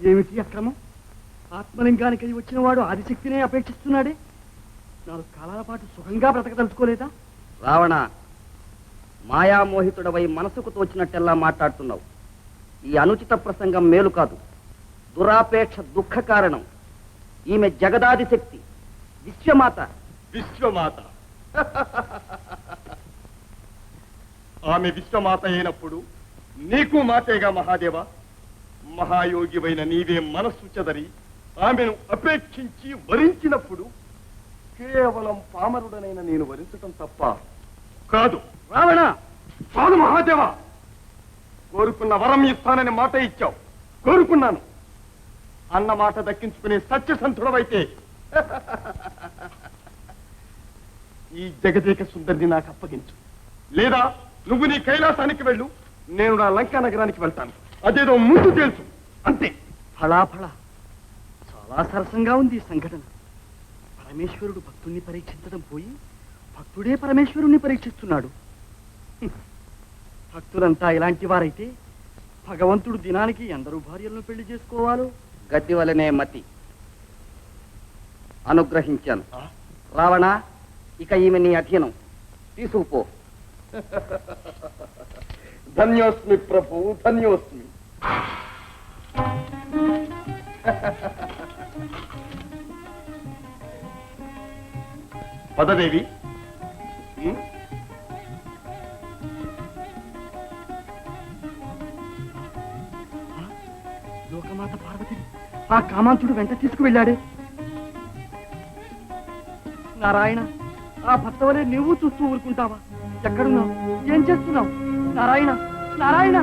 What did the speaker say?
ఏమిటి అక్రమం ఆత్మలింగానికి వచ్చిన వాడు ఆదిశక్తినే అపేక్షిస్తున్నాడే. నాలుగు కాలాల పాటు సుఖంగా బ్రతకదలుచుకోలేదా? రావణ మాయామోహితుడవై మనసుకు తోచినట్టెల్లా మాట్లాడుతున్నావు. ఈ అనుచిత ప్రసంగం మేలు కాదు. దురాపేక్ష దుఃఖ కారణం. ఈమె జగదాది శక్తి విశ్వమాత. విశ్వమాత. ఆమె విశ్వమాత అయినప్పుడు నీకు మాతేగా మహాదేవ? మహాయోగివైన నీవే మనస్సు చెదరి ఆమెను అపేక్షించి వరించినప్పుడు కేవలం పామరుడనైన నేను వరించటం తప్ప కాదు. రావణ! కాదు మహాదేవ! కోరుకున్న వరం ఇస్తానని మాట ఇచ్చావు. కోరుకున్నాను. అన్న మాట దక్కించుకునే సత్యసంతుడవైతే ఈ జగదేక సుందరిని నాకు అప్పగించు. లేదా నువ్వు నీ కైలాసానికి వెళ్ళు నేను నా లంకా నగరానికి వెళ్తాను. అదేదో ముందు తెలుసు. అంతే. ఫళాఫళ చాలా సరసంగా ఉంది ఈ సంఘటన. పరమేశ్వరుడు భక్తుణ్ణి పరీక్షించడం పోయి భక్తుడే పరమేశ్వరుణ్ణి పరీక్షిస్తున్నాడు. భక్తులంతా ఇలాంటి వారైతే భగవంతుడు దినానికి ఎందరూ భార్యలను పెళ్ళి చేసుకోవాలో? గడ్డి వలనే మతి. అనుగ్రహించాను. రావణ ఇక ఈమె నీ అధీనం. తీసుకుపో. ధన్యోస్మి ప్రభు ధన్యోస్మి. పదదేవి. లోకమాత పార్వతి ఆ కామాంతుడు వెంట తీసుకువెళ్ళాడే. నారాయణ ఆ భర్త వలె నువ్వు చూస్తూ ఊరుకుంటావా? ఎక్కడున్నావు? ఏం చేస్తున్నావు? నారాయణ నారాయణ!